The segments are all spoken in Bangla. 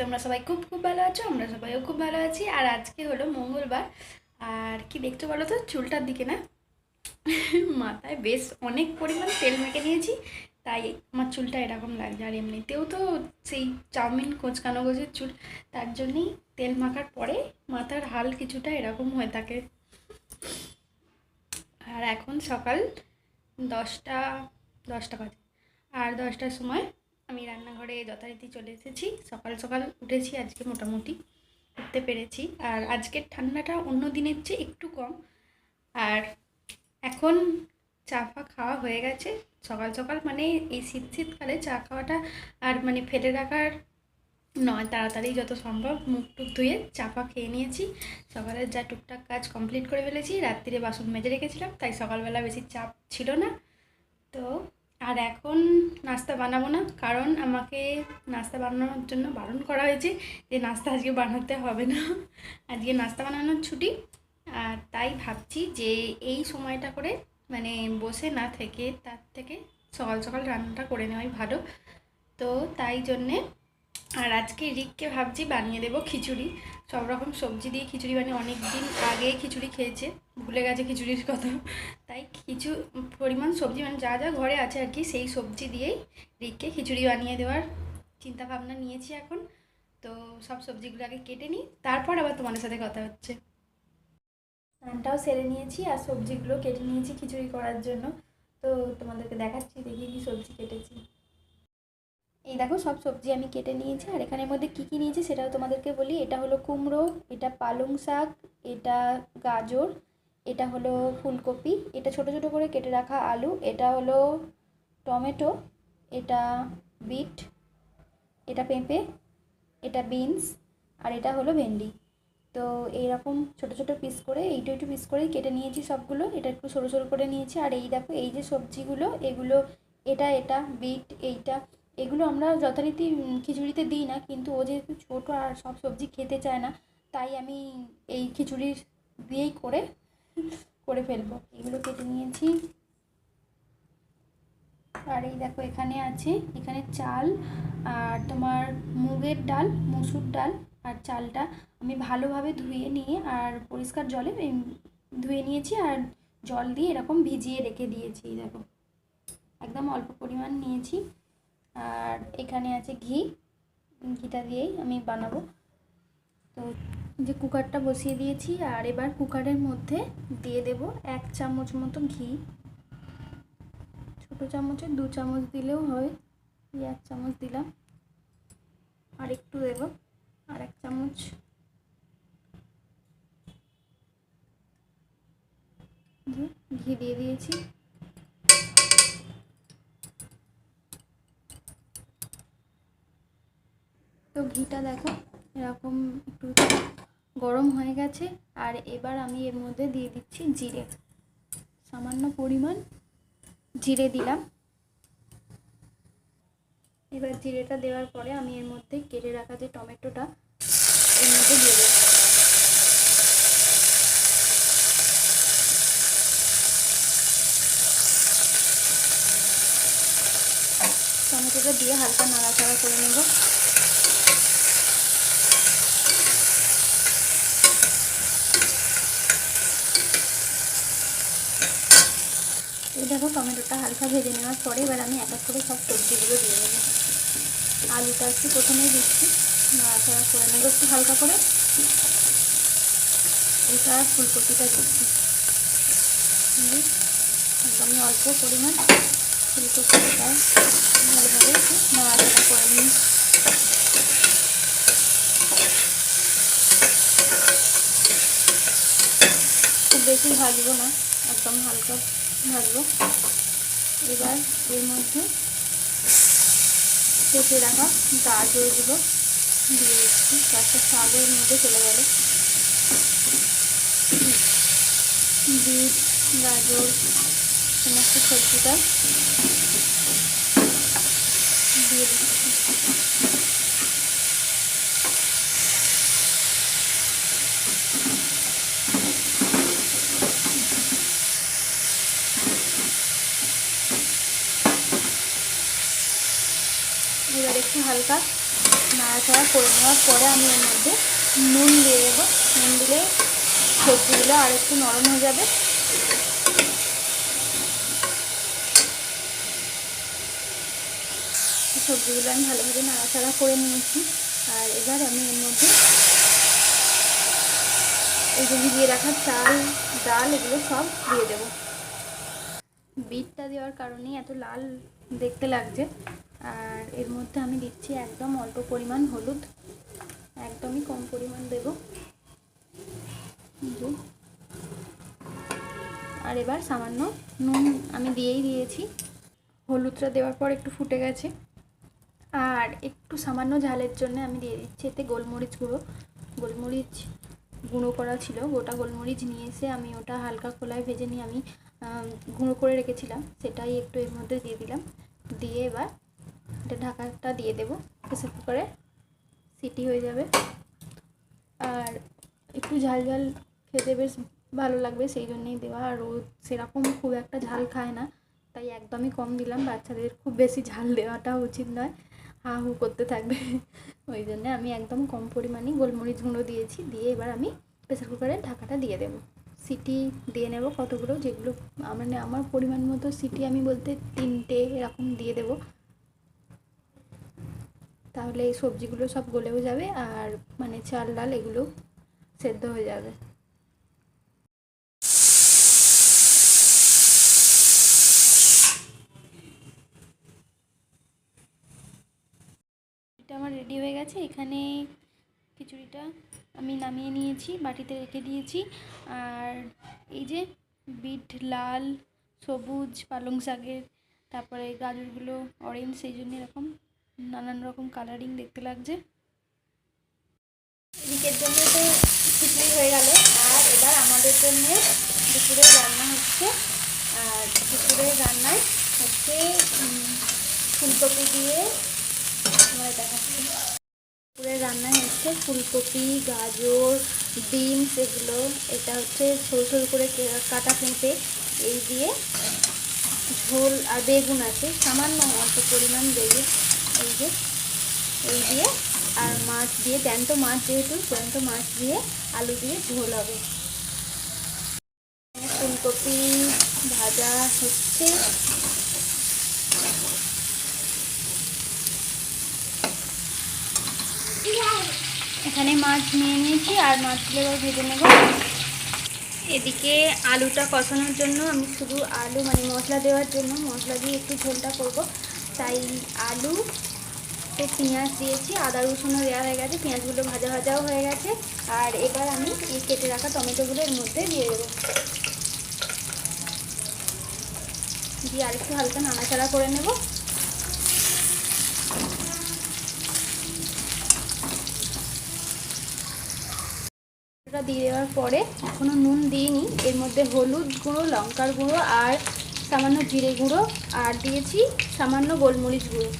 তোমরা সবাই খুব খুব ভালো আছো, আমরা সবাইও খুব ভালো আছি। আর আজকে হলো মঙ্গলবার। আর কি দেখতে বলো তো? চুলটার দিকে না মাথায় বেশ অনেক পরিমাণ তেল মেখে নিয়েছি। তাই আমার চুলটা এরকম লাগছে। আর এমনিতেও তো সেই চাউমিন কোচকানো গোছের চুল, তার জন্যই তেল মাখার পরে মাথার হাল কিছুটা এরকম হয়ে থাকে। আর এখন সকাল দশটা দশটা বাজে। আর দশটার সময় আমি রান্নাঘরে যথারীতি চলে এসেছি। সকাল সকাল উঠেছি, আজকে মোটামুটি উঠতে পেরেছি। আর আজকের ঠান্ডাটা অন্য দিনের চেয়ে একটু কম। আর এখন চা ফা খাওয়া হয়ে গেছে। সকাল সকাল মানে এই শীত শীতকালে চা খাওয়াটা আর মানে ফেলে রাখার নয়, তাড়াতাড়ি যত সম্ভব মুখ টুক ধুয়ে চা ফা খেয়ে নিয়েছি। সকালের যা টুকটাক কাজ কমপ্লিট করে ফেলেছি। রাত্রিরে বাসন মেজে রেখেছিলাম, তাই সকালবেলা বেশি চাপ ছিল না। তো আর এখন নাস্তা বানাবো না, কারণ আমাকে নাস্তা বানানোর জন্য বারণ করা হয়েছে যে নাস্তা আজকে বানাতে হবে না। আজকে নাস্তা বানানোর ছুটি, আর তাই ভাবছি যে এই সময়টা করে মানে বসে না থেকে তার থেকে সকাল সকাল রান্নাটা করে নেওয়াই ভালো। তো তাই জন্যে আর আজকে রিককে ভাবছি বানিয়ে দেবো খিচুড়ি। সব রকম সবজি দিয়ে খিচুড়ি বানিয়ে অনেক দিন আগে খিচুড়ি খেয়েছে। ভুলে গেছে খিচুড়ির কথা। তাই কিছু পরিমাণ সবজি মানে যা যা ঘরে আছে আর কি, সেই সবজি দিয়েই রিককে খিচুড়ি বানিয়ে দেওয়ার চিন্তা ভাবনা নিয়েছি এখন। তো সব সবজিগুলো আগে কেটে নিই, তারপর আবার তোমাদের সাথে কথা হচ্ছে। স্নানটাও সেরে নিয়েছি আর সবজিগুলো কেটে নিয়েছি খিচুড়ি করার জন্য। তো তোমাদেরকে দেখাচ্ছি, দেখি কি সবজি কেটেছি। এই দেখো সব সবজি আমি কেটে নিয়েছি, আর এখানের মধ্যে কী কী নিয়েছি সেটাও তোমাদেরকে বলি। এটা হলো কুমড়ো, এটা পালং শাক, এটা গাজর, এটা হলো ফুলকপি, এটা ছোট ছোট করে কেটে রাখা আলু, এটা হলো টমেটো, এটা বিট, এটা পেঁপে, এটা বিনস, আর এটা হলো ভেন্ডি। তো এইরকম ছোট ছোট পিস করে এইটু একটু পিস করেই কেটে নিয়েছি সবগুলো। এটা একটু সরু সরু করে নিয়েছি, আর এই দেখো এই যে সবজিগুলো, এগুলো এটা এটা, বিট, এইটা এগুলো আমরা যথারীতি খিচুড়িতে দিই না, কিন্তু ও যেহেতু ছোটো আর সব সবজি খেতে চায় না, তাই আমি এই খিচুড়ির দিয়েই করে করে ফেলব। এগুলো কেটে নিয়েছি। আর এই দেখো, এখানে আছে, এখানে চাল আর তোমার মুগের ডাল, মসুর ডাল আর চালটা আমি ভালোভাবে ধুয়ে নিয়ে আর পরিষ্কার জলে ধুয়ে নিয়েছি আর জল দিয়ে এরকম ভিজিয়ে রেখে দিয়েছি দেখো। একদম অল্প পরিমাণ নিয়েছি। আর এখানে আছে ঘি। ঘিটা দিয়েই আমি বানাবো। তো যে কুকারটা বসিয়ে দিয়েছি, আর এবার কুকারের মধ্যে দিয়ে দেব এক চামচ মতো ঘি। ছোটো চামচে দু চামচ দিলেও হয় এক চামচ দিলাম। আর একটু দেবো, আর এক চামচ। ঘি দিয়ে দিয়েছি। ঘিটা দেখো, এরকম একটু গরম হয়ে গেছে। আর এবার আমি এর মধ্যে দিয়ে দিচ্ছি জিরে। সামান্য পরিমাণ জিরে দিলাম। এবার জিরেটা দেওয়ার পরে আমি এর মধ্যে কেটে রাখা যে টমেটোটা, এর মধ্যে দিয়ে দেবো। টমেটোটা দিয়ে হালকা নাড়াচাড়া করে নেব। দেখো টমেটোটা হালকা ভেজে নেওয়ার পরে এবার আমি এক এক করে সব সবজিগুলো দিয়ে দেবো। আলুটা একটু প্রথমেই দিচ্ছি, নাড়াচাড়া করে নেব একটু হালকা করে। এটা ফুলকপিটা দিচ্ছি। একদমই অল্প পরিমাণ ফুলকপিটা ভালোভাবে একটু নাড়াচাড়া করে নিই। খুব বেশি ভাজবো না, একদম হালকা ভাজবো। এবার এর মধ্যে কেটে রাখা গাজরগুলো দিয়ে দিচ্ছি একটা স্বাদের মধ্যে চলে গেল। বিট, গাজর, সমস্ত সবজিটা দিয়ে দিচ্ছি এবার একটু হালকা নাড়াচাড়া করে নেওয়ার পরে আমি এর মধ্যে নুন দিয়ে দেবো। নুন দিলে সবজিগুলো আর একটু নরম হয়ে যাবে। সবজিগুলো আমি ভালোভাবে নাড়াচাড়া করে নিয়েছি। আর এবার আমি এর মধ্যে এই যে ভিজিয়ে রাখা চাল, ডাল এগুলো সব দিয়ে দেবো। বিটটা দেওয়ার কারণেই এত লাল দেখতে লাগছে। আর এর মধ্যে আমি দিচ্ছি একদম অল্প পরিমাণ হলুদ। একদমই কম পরিমাণ দেব। আর এবার সামান্য নুন আমি দিয়েই দিয়েছি। হলুদটা দেওয়ার পর একটু ফুটে গেছে। আর একটু সামান্য ঝালের জন্য আমি দিয়ে দিচ্ছি এতে গোলমরিচ গুঁড়ো। গোলমরিচ গুঁড়ো করা ছিল গোটা গোলমরিচ নিয়ে এসে আমি ওটা হালকা খোলায় ভেজে নিয়ে আম, গুঁড়ো করে রেখেছিলাম, সেটাই একটু এর মধ্যে দিয়ে দিলাম। দিয়ে এবার এটা ঢাকাটা দিয়ে দেবো প্রেসার কুকারে সিটি হয়ে যাবে। আর একটু ঝাল ঝাল খেতে বেশ ভালো লাগবে, সেই জন্যই দেওয়া। আর ও সেরকম খুব একটা ঝাল খায় না, তাই একদমই কম দিলাম। বাচ্চাদের খুব বেশি ঝাল দেওয়াটা উচিত নয়, হা হু করতে থাকবে। ওই জন্য আমি একদম কম পরিমাণে গোলমরিচ গুঁড়ো দিয়েছি, দিয়ে এবার আমি প্রেসার কুকারে ঢাকাটা দিয়ে দেবো। সিটি দিয়ে নেব কতগুলো? যেগুলো মানে আমার পরিমাণ মতো সিটি আমি বলতে তিনটে এরকম দিয়ে দেবো। তাহলে এই সবজিগুলো সব গলেও যাবে আর মানে চাল, ডাল এগুলো সেদ্ধ হয়ে যাবে। আমার রেডি হয়ে গেছে। এখানে খিচুড়িটা আমি নামিয়ে নিয়েছি, বাটিতে রেখে দিয়েছি। আর এই যে বিট, লাল, সবুজ, পালং শাকের, তারপরে গাজরগুলো অরেঞ্জ সেই জন্য এরকম নানান রকম কালারিং দেখতে লাগছে। এদিকের জন্য তো খিচুড়ি হয়ে গেল। আর এবার আমাদের জন্য দুপুরে রান্না হচ্ছে। আর দুপুরের রান্নায় হচ্ছে ফুলকপি দিয়ে আমরা দেখাচ্ছি। দুপুরের রান্নায় হচ্ছে ফুলকপি, গাজর, বিনস এগুলো। এটা হচ্ছে সরু সরু করে কাটা পেঁপে এই দিয়ে ঝোল আর বেগুন আছে। সামান্য অল্প পরিমাণ বেগুন। এই যে, এই দিয়ে আর মাছ দিয়ে, জ্যান্ত মাছ যেহেতু, জ্যান্ত মাছ দিয়ে আলু দিয়ে ঝোল হবে। ফুলকপি ভাজা হচ্ছে। এখানে মাছ নিয়ে নিয়েছি আর মাছগুলো এবার ভেজে নেব। এদিকে আলুটা কষানোর জন্য আমি শুধু আলু মানে মশলা দেওয়ার জন্য মশলা দিয়ে একটু ঝোলটা করব। তাই আলু পেঁয়াজ দিয়েছি, আদা, রসুনও দেওয়া হয়ে গেছে, পেঁয়াজগুলো ভাজা ভাজাও হয়ে গেছে। আর এবার আমি এই কেটে রাখা টমেটোগুলো এর মধ্যে দিয়ে দেবো। দিয়ে আরেকটু হালকা নাড়াচাড়া করে নেব। এটা দিয়ে দেওয়ার পরে এখনও নুন দিইনি। এর মধ্যে হলুদ গুঁড়ো, লঙ্কার গুঁড়ো আর সামান্য জিরে গুঁড়ো আর দিয়েছি সামান্য গোলমরিচ গুঁড়ো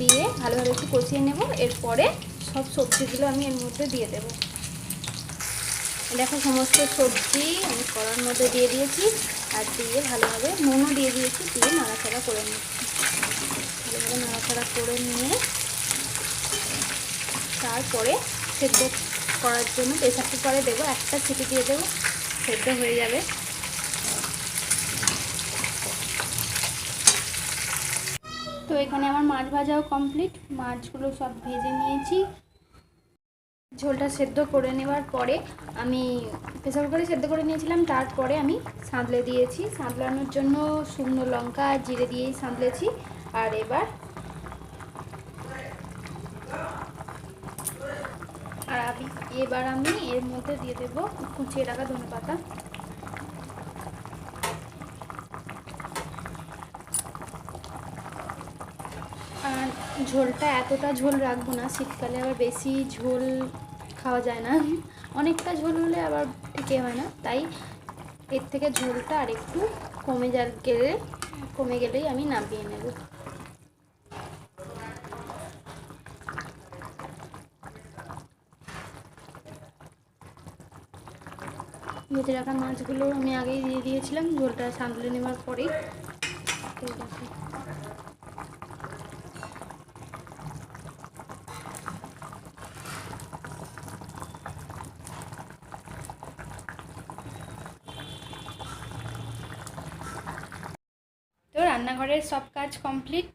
দিয়ে ভালোভাবে একটু কষিয়ে নেব। এরপরে সব সবজিগুলো আমি এর মধ্যে দিয়ে দেবো। দেখো সমস্ত সবজি আমি কড়ার মধ্যে দিয়ে দিয়েছি আর দিয়ে ভালোভাবে নুনও দিয়ে দিয়েছি, দিয়ে নাড়াচাড়া করে নিচ্ছি। ভালোভাবে নাড়াচাড়া করে নিয়ে তারপরে সেদ্ধ করার জন্য প্রেসার কুকারে দেবো, একটা সিটি দিয়ে দেবো, সেদ্ধ হয়ে যাবে। তো এখানে আমার মাছ ভাজাও কমপ্লিট, মাছগুলো সব ভেজে নিয়েছি। ঝোলটা সেদ্ধ করে নেওয়ার পরে আমি প্রেসার কুকারে সেদ্ধ করে নিয়েছিলাম, তারপরে আমি সাঁতলে দিয়েছি। সাঁতলানোর জন্য শুকনো লঙ্কা, জিরে দিয়েই সাঁতলেছি। আর এবার আমি এবার আমি এর মধ্যে দিয়ে দেবো কুচিয়ে রাখা ধনে পাতা। আর ঝোলটা এতটা ঝোল রাখব না, শীতকালে আবার বেশি ঝোল খাওয়া যায় না। অনেকটা ঝোল হলে আবার ঠিকই হয় না, তাই এর থেকে ঝোলটা আর একটু কমে যা গেলে, কমে গেলেই আমি নামিয়ে নেব। ভেজে রাখা মাছগুলো আমি আগেই দিয়ে দিয়েছিলাম, ঝোলটা সামলে নেওয়ার পরেই। তো রান্নাঘরের সব কাজ কমপ্লিট।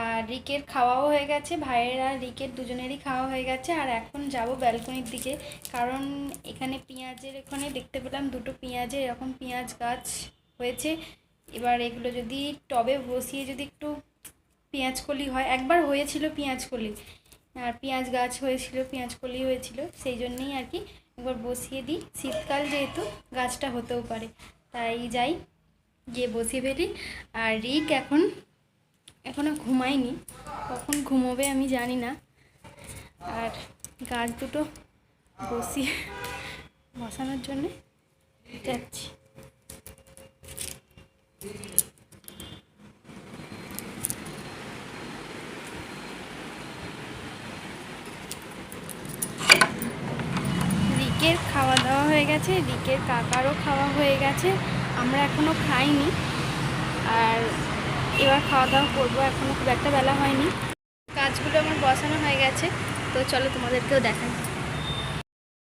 আর রিকের খাওয়াও হয়ে গেছে, ভাইয়ের আর রিকের দুজনেরই খাওয়া হয়ে গেছে। আর এখন যাব ব্যালকনির দিকে, কারণ এখানে পেঁয়াজের, এখানে দেখতে পেলাম দুটো পেঁয়াজের এরকম পেঁয়াজ গাছ হয়েছে। এবার এগুলো যদি টবে বসিয়ে যদি একটু পেঁয়াজ কলি হয়, একবার হয়েছিল পেঁয়াজ কলি, আর পেঁয়াজ গাছ হয়েছিল, পেঁয়াজ কলি হয়েছিল, সেই জন্যেই আর কি একবার বসিয়ে দিই। শীতকাল যেহেতু, গাছটা হতেও পারে, তাই যাই, গিয়ে বসিয়ে ফেলি। আর রিক এখন এখনও ঘুমাইনি, কখন ঘুমোবে আমি জানি না। আর গাছ দুটো বসিয়ে বসানোর জন্যে যাচ্ছি। রিকের খাওয়া দাওয়া হয়ে গেছে, রিকের কাকারও খাওয়া হয়ে গেছে, আমরা এখনও খাইনি। আর এবার খাওয়া দাওয়া করব এখনও খুব একটা বেলা হয়নি। কাজগুলো আমার বসানো হয়ে গেছে, তো চলো তোমাদেরকেও দেখাই।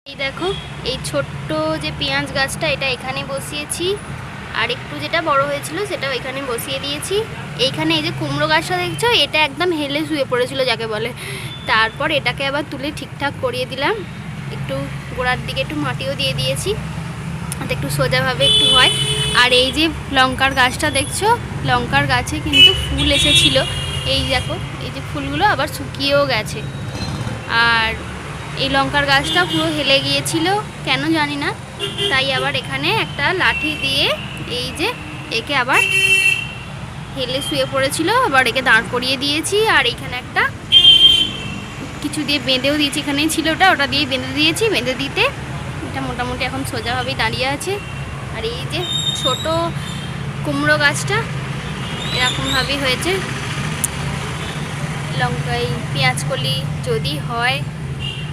এই দেখো, এই ছোট্ট যে পেঁয়াজ গাছটা, এটা এখানে বসিয়েছি। আর একটু যেটা বড় হয়েছিল, সেটাও এখানে বসিয়ে দিয়েছি। এইখানে এই যে কুমড়ো গাছটা দেখছ, এটা একদম হেলে শুয়ে পড়েছিল যাকে বলে। তারপর এটাকে আবার তুলে ঠিকঠাক করিয়ে দিলাম। একটু গোড়ার দিকে একটু মাটিও দিয়ে দিয়েছি একটু সোজাভাবে একটু হয়। আর এই যে লঙ্কার গাছটা দেখছ? লঙ্কার গাছে কিন্তু ফুল এসেছিল। এই দেখো, এই যে ফুলগুলো আবার শুকিয়েও গেছে। আর এই লঙ্কার গাছটা পুরো হেলে গিয়েছিল, কেন জানি না। তাই আবার এখানে একটা লাঠি দিয়ে এই যে একে আবার হেলে শুয়ে পড়েছিল। আবার একে দাঁড় করিয়ে দিয়েছি। আর এইখানে একটা কিছু দিয়ে বেঁধেও দিয়েছি। এখানেই ছিল ওটা ওটা দিয়ে বেঁধে দিয়েছি। বেঁধে দিতে এটা মোটামুটি এখন সোজাভাবেই দাঁড়িয়ে আছে। আর এই যে ছোট কুমড়ো গাছটা, এরকমভাবেই হয়েছে। লঙ্কা এই পেঁয়াজ কলি যদি হয়,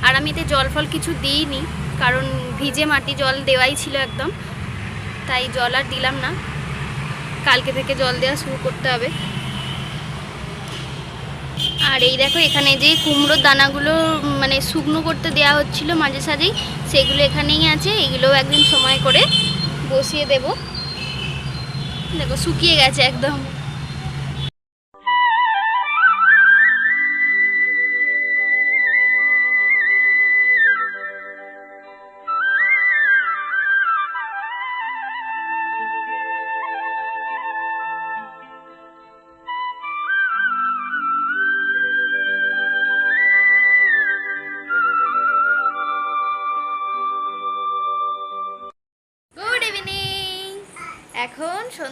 আর আমি এতে জল ফল কিছু দিইনি, কারণ ভিজে মাটি জল দেওয়াই ছিল একদম, তাই জল আর দিলাম না। কালকে থেকে জল দেওয়া শুরু করতে হবে। আর এই দেখো, এখানে যে কুমড়োর দানাগুলো মানে শুকনো করতে দেওয়া হচ্ছিল মাঝে সাঝেই, সেগুলো এখানেই আছে, এগুলোও একদিন সময় করে বসিয়ে দেব। দেখো শুকিয়ে গেছে একদম।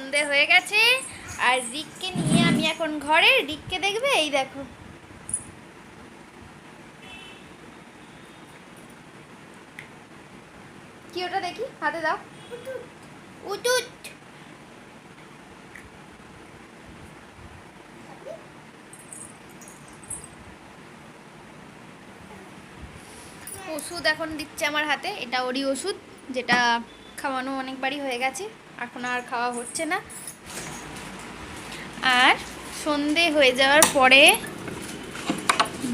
সন্ধে হয়ে গেছে, আর রিককে নিয়ে আমি এখন ঘরে। রিককে দেখবে? এই দেখো। কি ওটা দেখি? হাতে দাও। উটুট। ওষুধ এখন দিচ্ছে আমার হাতে। এটা ওরই ওষুধ, যেটা খাওয়ানো অনেকবারই হয়ে গেছে। এখন আর খাওয়া হচ্ছে না। আর সন্ধে হয়ে যাওয়ার পরে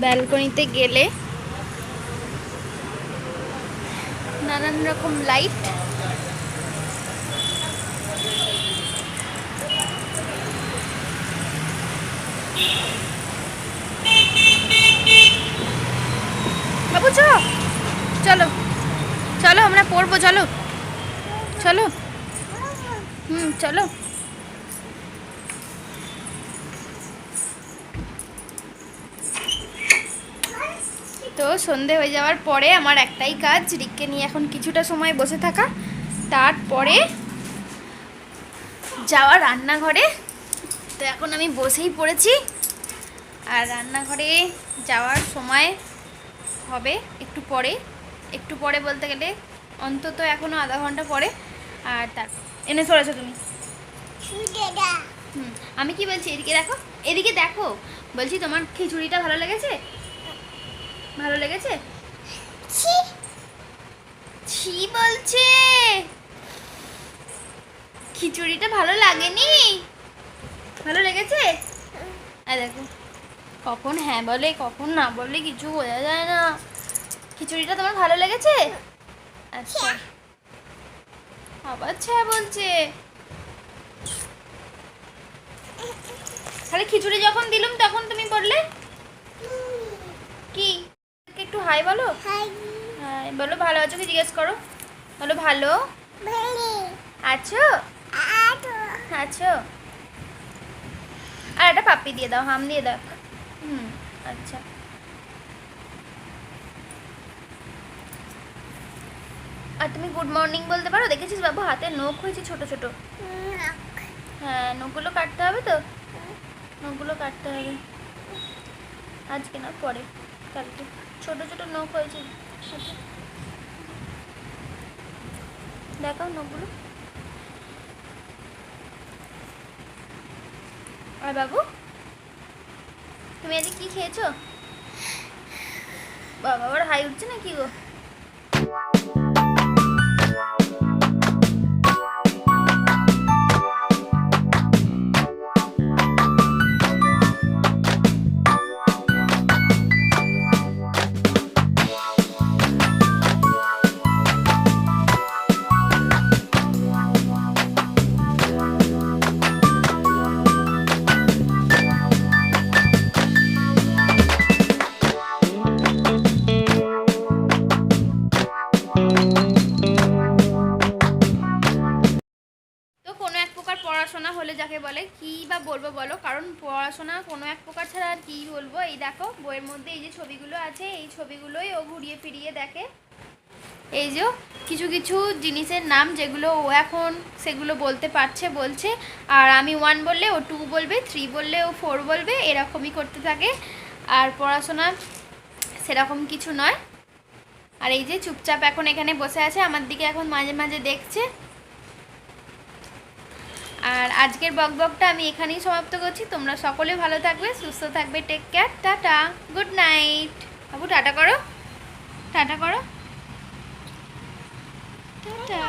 ব্যালকনিতে গেলে নানান রকম লাইট। চলো চলো, আমরা পড়ব, চলো। চলো। হুম, চলো। তো সন্ধে হয়ে যাওয়ার পরে আমার একটাই কাজ, রিককে নিয়ে এখন কিছুটা সময় বসে থাকা। তারপরে যাওয়া রান্নাঘরে। তো এখন আমি বসেই পড়েছি। আর রান্নাঘরে যাওয়ার সময় হবে একটু পরে। একটু পরে বলতে গেলে অন্তত এখনও আধা ঘণ্টা পরে। আর তার এনে সরেছো তুমি। হুম আমি কি বলছি? এদিকে দেখো এদিকে দেখো। বলছি তোমার খিচুড়িটা ভালো লেগেছে? ভালো লেগেছে? ছি। বলছে। খিচুড়িটা ভালো লাগেনি? ভালো লেগেছে? আর দেখো কখন হ্যাঁ বলে কখন না বলে কিছু বোঝা যায় না। খিচুড়িটা তোমার ভালো লেগেছে? আচ্ছা। আবার ছ্যা বলছে। তাহলে খিচুড়ি যখন দিলুম তখন তুমি বললে? কি? একটু হাই বলো? হাই। বলো ভালো আছো কি জিজ্ঞেস করো? বলো ভালো? আছো? আছো। আর একটা পাপ্পি দিয়ে দাও হাম দিয়ে দাও হুম আচ্ছা। আর তুমি গুড মর্নিং বলতে পারো? দেখেছিস বাবু, হাতে নখ হয়েছে ছোট ছোট। হ্যাঁ নখগুলো কাটতে হবে তো? নখগুলো কাটতে হবে। আজকে না, পরে। কালকে। ছোট ছোট নখ হয়েছে। দেখাও নখগুলো। আর বাবু, তুমি আজকে কি খেয়েছো? বাবা, আবার হাই উঠছে না কি গো? ছবিগুলোই ও ঘুরিয়ে ফিরিয়ে দেখে। এই যে কিছু কিছু জিনিসের নাম যেগুলো ও এখন সেগুলো বলতে পারছে, বলছে। আর আমি ওয়ান বললে ও টু বলবে থ্রি বললে ও ফোর বলবে, এরকমই করতে থাকে। আর পড়াশোনা সেরকম কিছু নয়। আর এই যে চুপচাপ এখন এখানে বসে আছে, আমার দিকে এখন মাঝে মাঝে দেখছে। আর আজকের বক বকটা আমি এখানেই সমাপ্ত করছি। তোমরা সকলে ভালো থাকবে, সুস্থ থাকবে take care tata good night বাবু টাটা করো। টাটা করো। টাটা।